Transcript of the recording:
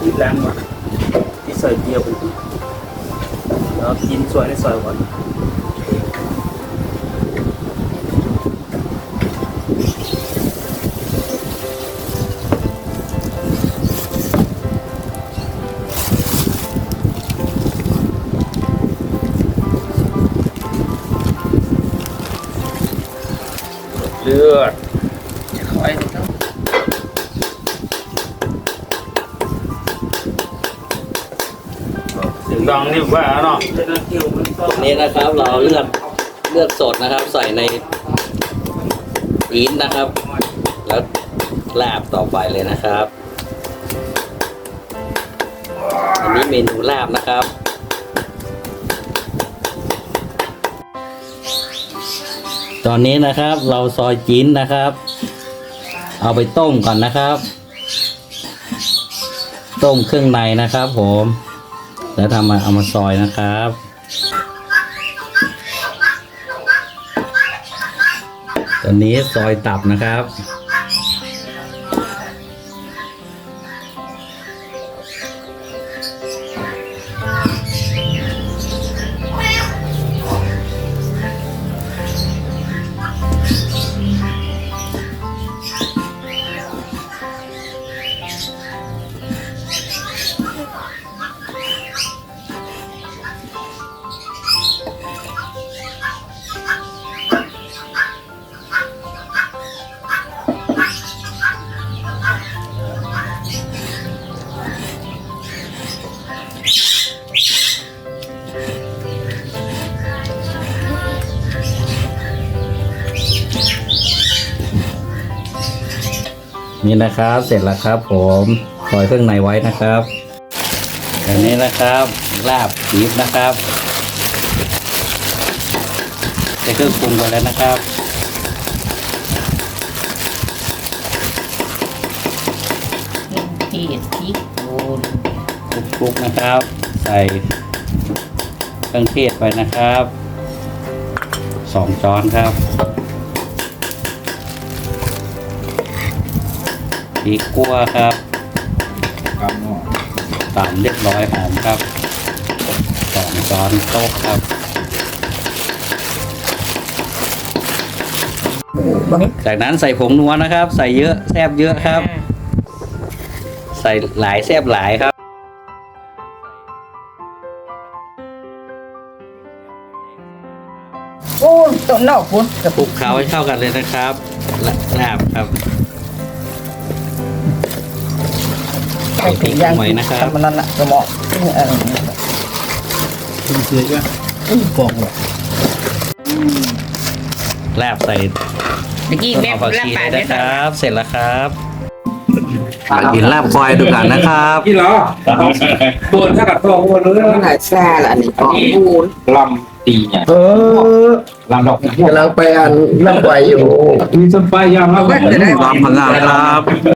ที่แรงกว่าที่ซอยเดียวกันแล้วกินซอยในซอยก่อนเลือด เสียงดังนี่ว่าเนาะนี่นะครับเราเลือดเลือดสดนะครับ ใส่ในอีนนะครับ แล้วลาบต่อไปเลยนะครับ อันนี้เมนูลาบนะครับตอนนี้นะครับเราซอยจิ้นนะครับ เอาไปต้มก่อนนะครับ ต้มเครื่องในนะครับผม แล้วทำมาเอามาซอยนะครับ ตอนนี้ซอยตับนะครับ นี่นะครับ เสร็จแล้วครับ ผมซอยเครื่องในไว้นะครับอันนี้นะครับลาบบีฟนะครับใส่เครื่องปรุงไปแล้วนะครับเห็ดพริกโอนคลุกๆนะครับ ใส่เครื่องเทศไปนะครับสองช้อนครับ พริกกัวครับตามเรียบร้อยหอมครับสองช้อนโต๊ะครับจากนั้นใส่ผงนัวนะครับ ใส่เยอะแซบเยอะครับ ใส่หลายแซบหลายครับโอ้ตัวนอกคุณกับคลุกเคล้าให้เข้ากันเลยนะครับและลาบครับ ใส่พริกลงไปนะครับมันนั่นน่ะสมองเออคุณเสียจ้ะฟองว่ะลบใส่เมื่อกี้แม่หอมผักรับชีปาได้ครับ เสร็จแล้วครับมากินลาบควายดูกันนะครับกี่เหรอโดนถ้ากับทองวนเลยมันหลายแซ่ละอันนี้ของบูนลำตีเนี่ยเออลำดอกกำลังไปอันนั่งไหวอยู่มีส้นปลายยาวมากลำพังงาครับ